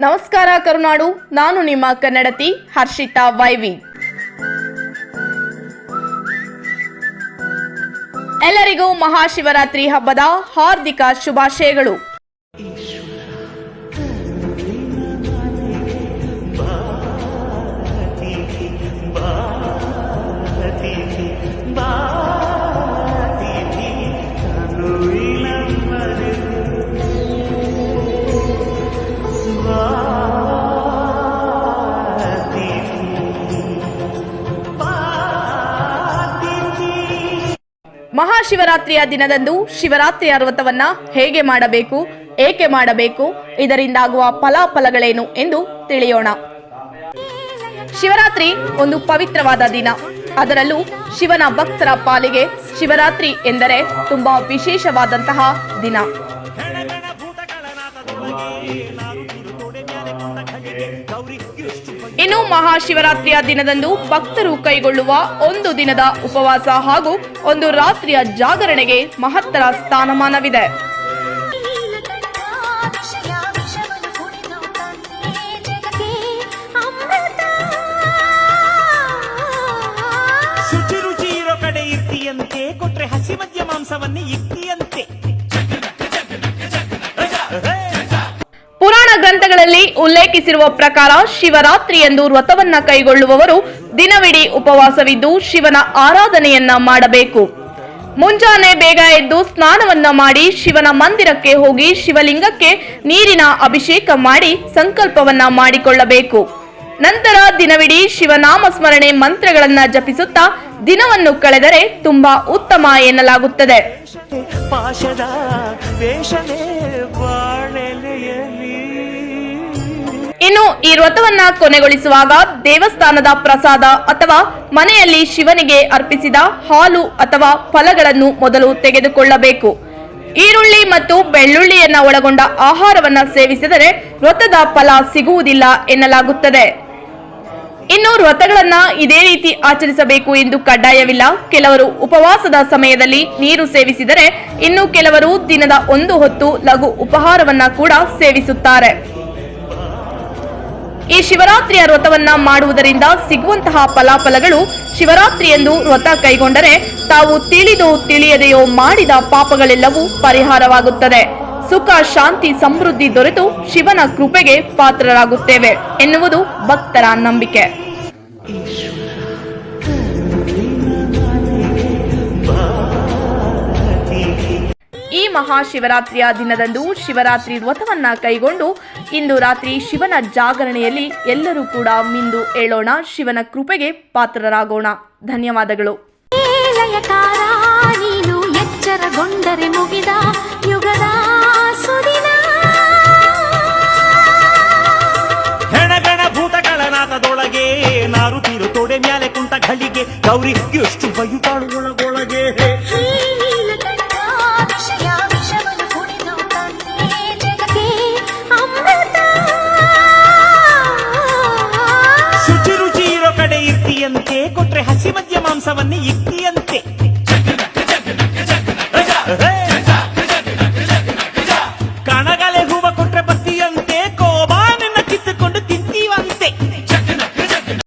ನಮಸ್ಕಾರ ಕರುನಾಡು ನಾನು ನಿಮ್ಮ ಕನ್ನಡತಿ ಹರ್ಷಿತಾ ವೈವಿ ಎಲ್ಲರಿಗೂ ಮಹಾಶಿವರಾತ್ರಿ ಹಬ್ಬದ ಹಾರ್ದಿಕ ಶುಭಾಶಯಗಳು ಮಹಾಶಿವರಾತ್ರಿಯ ದಿನದಂದು ಶಿವರಾತ್ರಿಯ ವ್ರತವನ್ನ ಹೇಗೆ ಮಾಡಬೇಕು, ಏಕೆ ಮಾಡಬೇಕು, ಇದರಿಂದಾಗುವ ಫಲಾಫಲಗಳೇನು ಎಂದು ತಿಳಿಯೋಣ. ಶಿವರಾತ್ರಿ ಒಂದು ಪವಿತ್ರವಾದ ದಿನ. ಅದರಲ್ಲೂ ಶಿವನ ಭಕ್ತರ ಪಾಲಿಗೆ ಶಿವರಾತ್ರಿ ಎಂದರೆ ತುಂಬಾ ವಿಶೇಷವಾದಂತಹ ದಿನ. ಇನ್ನು ಮಹಾಶಿವರಾತ್ರಿಯ ದಿನದಂದು ಭಕ್ತರು ಕೈಗೊಳ್ಳುವ ಒಂದು ದಿನದ ಉಪವಾಸ ಹಾಗೂ ಒಂದು ರಾತ್ರಿಯ ಜಾಗರಣೆಗೆ ಮಹತ್ತರ ಸ್ಥಾನಮಾನವಿದೆ. ಪುರಾಣ ಇರೋ ಕಡೆ ಇರ್ತೀಯಂತೆ ಕೊಟ್ರೆ ಹಸಿ ಮದ್ಯ ಮಾಂಸವನ್ನೇ ಪುರಾಣ ಗ್ರಂಥಗಳಲ್ಲಿ ಉಲ್ಲೇಖಿಸಿರುವ ಪ್ರಕಾರ ಶಿವರಾತ್ರಿ ಎಂದು ವ್ರತವನ್ನ ಕೈಗೊಳ್ಳುವವರು ದಿನವಿಡೀ ಉಪವಾಸವಿದ್ದು ಶಿವನ ಆರಾಧನೆಯನ್ನ ಮಾಡಬೇಕು. ಮುಂಜಾನೆ ಬೇಗ ಎದ್ದು ಸ್ನಾನವನ್ನ ಮಾಡಿ ಶಿವನ ಮಂದಿರಕ್ಕೆ ಹೋಗಿ ಶಿವಲಿಂಗಕ್ಕೆ ನೀರಿನ ಅಭಿಷೇಕ ಮಾಡಿ ಸಂಕಲ್ಪವನ್ನ ಮಾಡಿಕೊಳ್ಳಬೇಕು. ನಂತರ ದಿನವಿಡೀ ಶಿವನಾಮ ಸ್ಮರಣೆ ಮಂತ್ರಗಳನ್ನ ಜಪಿಸುತ್ತಾ ದಿನವನ್ನು ಕಳೆದರೆ ತುಂಬಾ ಉತ್ತಮ ಎನ್ನಲಾಗುತ್ತದೆ. ಇನ್ನು ಈ ವ್ರತವನ್ನ ಕೊನೆಗೊಳಿಸುವಾಗ ದೇವಸ್ಥಾನದ ಪ್ರಸಾದ ಅಥವಾ ಮನೆಯಲ್ಲಿ ಶಿವನಿಗೆ ಅರ್ಪಿಸಿದ ಹಾಲು ಅಥವಾ ಫಲಗಳನ್ನು ಮೊದಲು ತೆಗೆದುಕೊಳ್ಳಬೇಕು. ಈರುಳ್ಳಿ ಮತ್ತು ಬೆಳ್ಳುಳ್ಳಿಯನ್ನ ಒಳಗೊಂಡ ಆಹಾರವನ್ನ ಸೇವಿಸಿದರೆ ವ್ರತದ ಫಲ ಸಿಗುವುದಿಲ್ಲ ಎನ್ನಲಾಗುತ್ತದೆ. ಇನ್ನು ವ್ರತಗಳನ್ನ ಇದೇ ರೀತಿ ಆಚರಿಸಬೇಕು ಎಂದು ಕಡ್ಡಾಯವಿಲ್ಲ. ಕೆಲವರು ಉಪವಾಸದ ಸಮಯದಲ್ಲಿ ನೀರು ಸೇವಿಸಿದರೆ ಇನ್ನು ಕೆಲವರು ದಿನದ ಒಂದು ಹೊತ್ತು ಲಘು ಉಪಹಾರವನ್ನ ಕೂಡ ಸೇವಿಸುತ್ತಾರೆ. ಶಿವರಾತ್ರಿಯ ವ್ರತವನ್ನ ಮಾಡುವುದರಿಂದ ಸಿಗುವಂತಹ ಫಲಾಫಲಗಳು ಶಿವರಾತ್ರಿಯಂದು ವ್ರತ ಕೈಗೊಂಡರೆ ತಾವು ತಿಳಿದೋ ತಿಳಿಯದೆಯೋ ಮಾಡಿದ ಪಾಪಗಳೆಲ್ಲವೂ ಪರಿಹಾರವಾಗುತ್ತದೆ. ಸುಖ, ಶಾಂತಿ, ಸಮೃದ್ಧಿ ದೊರೆತು ಶಿವನ ಕೃಪೆಗೆ ಪಾತ್ರರಾಗುತ್ತೇವೆ ಎನ್ನುವುದು ಭಕ್ತರ ನಂಬಿಕೆ. ಮಹಾಶಿವರಾತ್ರಿಯ ದಿನದಂದು ಶಿವರಾತ್ರಿ ವ್ರತವನ್ನ ಕೈಗೊಂಡು ಇಂದು ರಾತ್ರಿ ಶಿವನ ಜಾಗರಣೆಯಲ್ಲಿ ಎಲ್ಲರೂ ಕೂಡ ಮಿಂದು ಏಳೋಣ ಶಿವನ ಕೃಪೆಗೆ ಪಾತ್ರರಾಗೋಣ. ಧನ್ಯವಾದಗಳು. ಎಚ್ಚರಗೊಂಡರೆ ಮುಗಿದ ಯುಗದ ಭೂತಗಳ ತೊಡೆ ಮ್ಯಾಲೆ ಕುಂಟ ಘಳಿಗೆ ಗೌರಿ ಎಷ್ಟು ಬಯುತ್ತಾಳು ಒಳಗೊಳಗೆ. ಇರ್ತೀಯಂತೆ ಕೊಟ್ರೆ ಹಸಿ ಮಧ್ಯ ಮಾಂಸವನ್ನೇ ಇಕ್ತಿಯಂತೆ